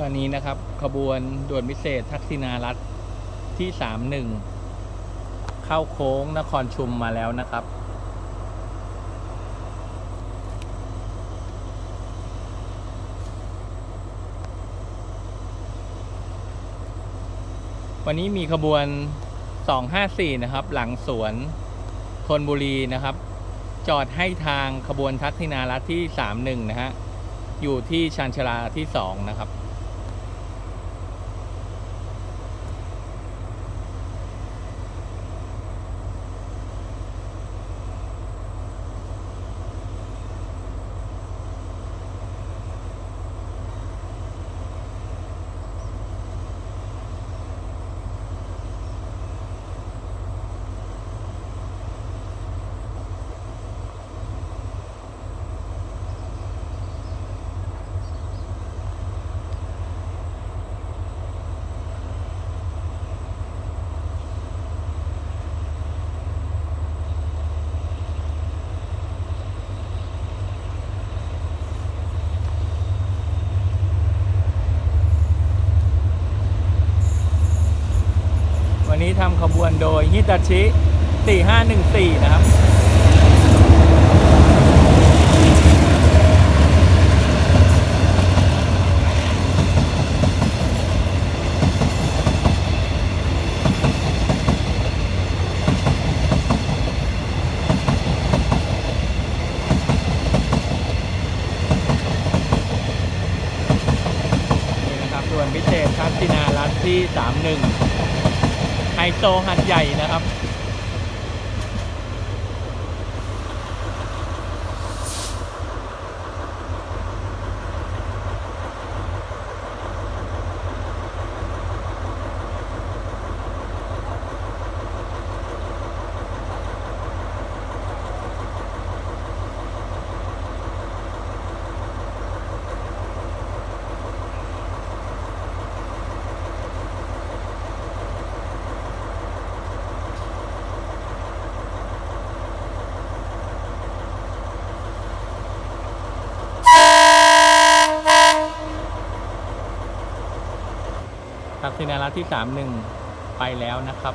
ตอนนี้นะครับ ขบวนด่วนพิเศษทักษิณารัฐที่สามหนึ่งเข้าโค้งนครชุมมาแล้วนะครับ วันนี้มีขบวน 254 นะครับ หลังสวนธนบุรีนะครับ จอดให้ทางขบวนทักษิณารัฐที่ 31 นะฮะ อยู่ที่ชานชาลาที่ 2 นะครับ นี้ทำขบวนโดยฮิตาชิ 4514 นะครับนี่นะครับด่วนพิเศษทักษิณารัฐที่ 31 ไฮโซหัดใหญ่นะครับ ทักษินาราที่ 31 ไปแล้วนะครับ